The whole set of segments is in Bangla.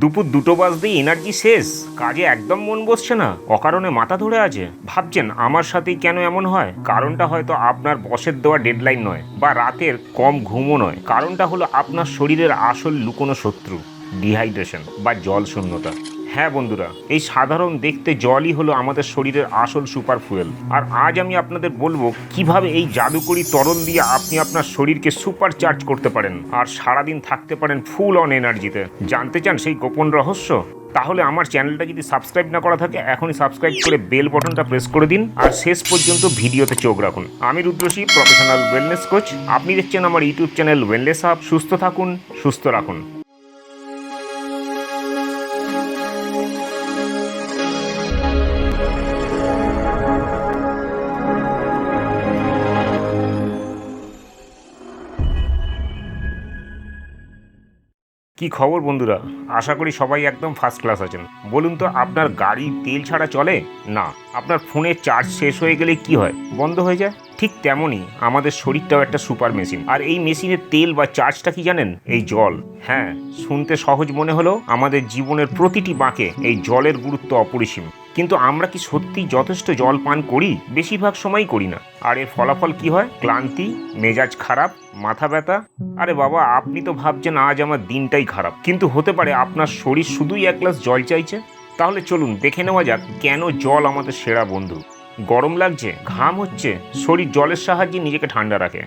দুপুর দুটো বাজতেই এনার্জি শেষ। কাজে একদম মন বসছে না। অকারণে মাথা ধরে আছে। ভাবছেন, আমার সাথেই কেন এমন হয়? কারণটা হয়তো আপনার বসের দেওয়া ডেডলাইন নয়, বা রাতের কম ঘুমও নয়। কারণটা হলো আপনার শরীরের আসল লুকোনো শত্রু ডিহাইড্রেশন বা জল শূন্যতা। হ্যাঁ বন্ধুরা, এই সাধারণ দেখতে জলই হলো আমাদের শরীরের আসল সুপার ফুয়েল আর আজ আমি আপনাদের বলব কীভাবে এই জাদুকরি তরল দিয়ে আপনি আপনার শরীরকে সুপার চার্জ করতে পারেন। আর সারাদিন থাকতে পারেন ফুল অন এনার্জিতে জানতে চান সেই গোপন রহস্য? তাহলে আমার চ্যানেলটা যদি সাবস্ক্রাইব না করা থাকে, এখনই সাবস্ক্রাইব করে বেল বটনটা প্রেস করে দিন। আর শেষ পর্যন্ত ভিডিওতে চোখ রাখুন। আমি রুদ্রশী প্রফেশনাল ওয়েলনেস কোচ আপনি দেখছেন আমার ইউটিউব চ্যানেল ওয়েলনেস হাব সুস্থ থাকুন, সুস্থ রাখুন। কি খবর বন্ধুরা? আশা করি সবাই একদম ফার্স্ট ক্লাস আছেন। বলুন তো, আপনার গাড়ি তেল ছাড়া চলে? না, আপনার ফোনে চার্জ শেষ হয়ে গেলে কি হয়? বন্ধ হয়ে যায়? ঠিক তেমনই আমাদের শরীরটাও একটা সুপার মেশিন আর এই মেশিনের তেল বা চার্জটা কি জানেন? এই জল। হ্যাঁ শুনতে সহজ মনে হলেও আমাদের জীবনের প্রতিটি বাঁকে এই জলের গুরুত্ব অপরিসীম। কিন্তু আমরা কি সত্যি যথেষ্ট জল পান করি? বেশিরভাগ সময়ই করি না। আর এর ফলাফল কি হয়? ক্লান্তি, মেজাজ খারাপ, মাথা ব্যথা। আরে বাবা, আপনি তো ভাবছেন আজ আমার দিনটাই খারাপ। কিন্তু হতে পারে আপনার শরীর শুধুই এক গ্লাস জল চাইছে? তাহলে চলুন, দেখে নেওয়া যাক কেন জল আমাদের সেরা বন্ধু। গরম লাগছে, ঘাম হচ্ছে, শরীর জলের সাহায্যে নিজেকে ঠান্ডা রাখে।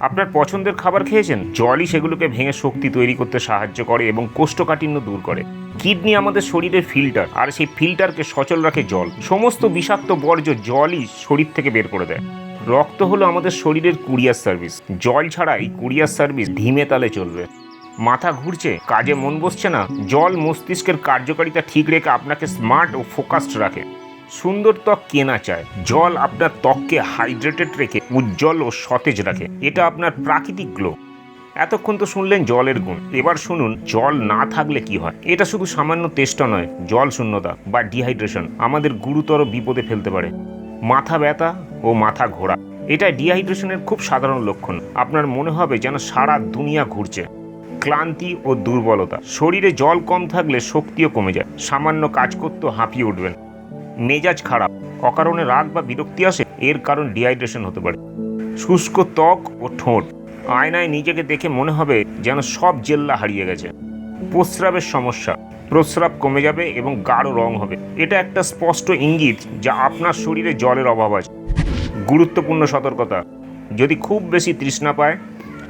আপনার পছন্দের খাবার খেয়েছেন? জলই সেগুলোকে ভেঙে শক্তি তৈরি করতে সাহায্য করে এবং কোষ্ঠকাঠিন্য দূর করে। কিডনি আমাদের শরীরের ফিল্টার, আর সেই ফিল্টারকে সচল রাখে জল। সমস্ত বিষাক্ত বর্জ্য জলই শরীর থেকে বের করে দেয়। রক্ত হলো আমাদের শরীরের কুরিয়ার সার্ভিস। জল ছাড়া এই কুরিয়ার সার্ভিস ধিমে তালে চলবে। মাথা ঘুরছে, কাজে মন বসছে না, জল মস্তিষ্কের কার্যকারিতা ঠিক রেখে আপনাকে স্মার্ট ও ফোকাসড রাখে। সুন্দর ত্বক কেনা চায়? জল আপনার ত্বককে হাইড্রেটেড রেখে, উজ্জ্বল ও সতেজ রাখে। এটা আপনার প্রাকৃতিক গ্লো। এতক্ষণ তো শুনলেন জলের গুণ। এবার শুনুন, জল না থাকলে কি হয়? এটা শুধু সামান্য তেষ্টা নয়, জল শূন্যতা বা ডিহাইড্রেশন আমাদের গুরুতর বিপদে ফেলতে পারে। মাথা ব্যথা ও মাথা ঘোরা, এটা ডিহাইড্রেশনের খুব সাধারণ লক্ষণ। আপনার মনে হবে যেন সারা দুনিয়া ঘুরছে। ক্লান্তি ও দুর্বলতা, শরীরে জল কম থাকলে শক্তিও কমে যায়, সামান্য কাজ করতেও হাঁপিয়ে উঠবেন। মেজাজ খারাপ, অকারণে রাগ বা বিরক্তি আসে, এর কারণ ডিহাইড্রেশন হতে পারে। শুষ্ক ত্বক ও ঠোঁট আয়নায় নিজেকে দেখে মনে হবে যেন সব জেল্লা হারিয়ে গেছে। প্রস্রাবের সমস্যা, প্রস্রাব কমে যাবে এবং গাঢ় রং হবে। এটা একটা স্পষ্ট ইঙ্গিত যা আপনার শরীরে জলের অভাব আছে। গুরুত্বপূর্ণ সতর্কতা, যদি খুব বেশি তৃষ্ণা পায়,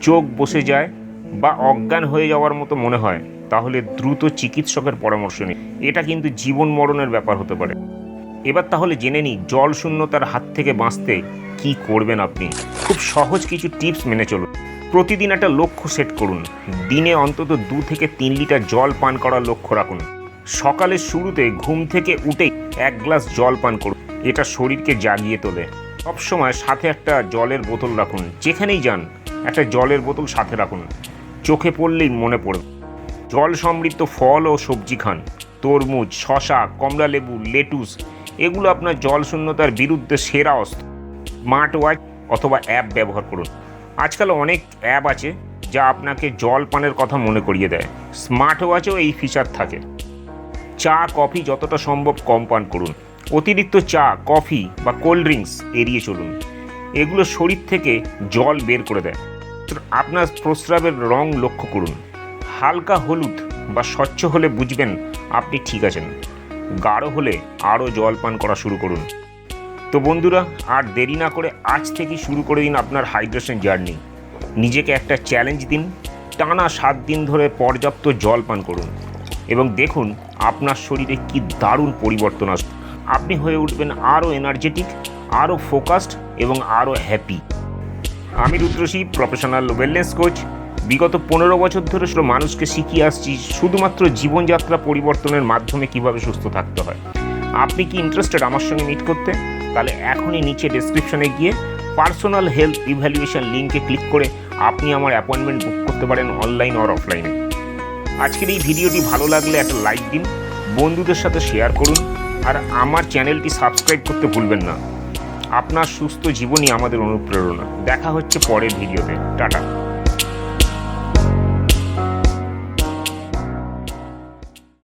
চোখ বসে যায় বা অজ্ঞান হয়ে যাওয়ার মতো মনে হয়, তাহলে দ্রুত চিকিৎসকের পরামর্শ নিন। এটা কিন্তু জীবন মরণের ব্যাপার হতে পারে। এবার তাহলে জেনে নিই, জল শূন্যতার হাত থেকে বাঁচতে কি করবেন আপনি? খুব সহজ কিছু টিপস মেনে চলুন। প্রতিদিন একটা লক্ষ্য সেট করুন। দিনে অন্তত দু থেকে তিন লিটার জল পান করার লক্ষ্য রাখুন। সকালের শুরুতে ঘুম থেকে উঠেই এক গ্লাস জল পান করুন। এটা শরীরকে জাগিয়ে তোলে। সবসময় সাথে একটা জলের বোতল রাখুন। যেখানেই যান, একটা জলের বোতল সাথে রাখুন। চোখে পড়লেই মনে পড়ে জল সমৃদ্ধ ফল ও সবজি খান। তরমুজ শশা কমলা লেবু লেটুস, এগুলো আপনার জল শূন্যতার বিরুদ্ধে সেরা অস্ত্র। স্মার্ট ওয়াচ অথবা অ্যাপ ব্যবহার করুন। আজকাল অনেক অ্যাপ আছে যা আপনাকে জল পানের কথা মনে করিয়ে দেয়। স্মার্ট ওয়াচেও এই ফিচার থাকে। চা, কফি যতটা সম্ভব কম পান করুন। অতিরিক্ত চা, কফি বা কোল্ড ড্রিঙ্কস এড়িয়ে চলুন। এগুলো শরীর থেকে জল বের করে দেয়। আপনার প্রস্রাবের রং লক্ষ্য করুন। হালকা হলুদ বা স্বচ্ছ হলে বুঝবেন আপনি ঠিক আছেন। গাঢ় হলে আরও জল পান করা শুরু করুন। তো বন্ধুরা, আর দেরি না করে আজ থেকেই শুরু করে দিন আপনার হাইড্রেশন জার্নি নিজেকে একটা চ্যালেঞ্জ দিন, টানা সাত দিন ধরে পর্যাপ্ত জল পান করুন। এবং দেখুন, আপনার শরীরে কি দারুণ পরিবর্তন আসবে আপনি হয়ে উঠবেন আরও এনার্জেটিক আরও ফোকাসড এবং আরও হ্যাপি আমি রুদ্রশী প্রফেশনাল ওয়েলনেস কোচ বিগত পনেরো বছর ধরে শুধু মানুষকে শিখিয়ে আসছি, শুধুমাত্র জীবনযাত্রা পরিবর্তনের মাধ্যমে কীভাবে সুস্থ থাকতে হয়। আপনি কি ইন্টারেস্টেড আমার সঙ্গে মিট করতে? তাহলে এখনই নিচে ডেসক্রিপশনে গিয়ে পার্সোনাল হেলথ ইভ্যালুয়েশন লিঙ্কে ক্লিক করে আপনি আমার অ্যাপয়েন্টমেন্ট বুক করতে পারেন অনলাইন অর অফলাইনে আজকের এই ভিডিওটি ভালো লাগলে একটা লাইক দিন, বন্ধুদের সাথে শেয়ার করুন, আর আমার চ্যানেলটি সাবস্ক্রাইব করতে ভুলবেন না। আপনার সুস্থ জীবনই আমাদের অনুপ্রেরণা। দেখা হচ্ছে পরের ভিডিওতে। টাটা।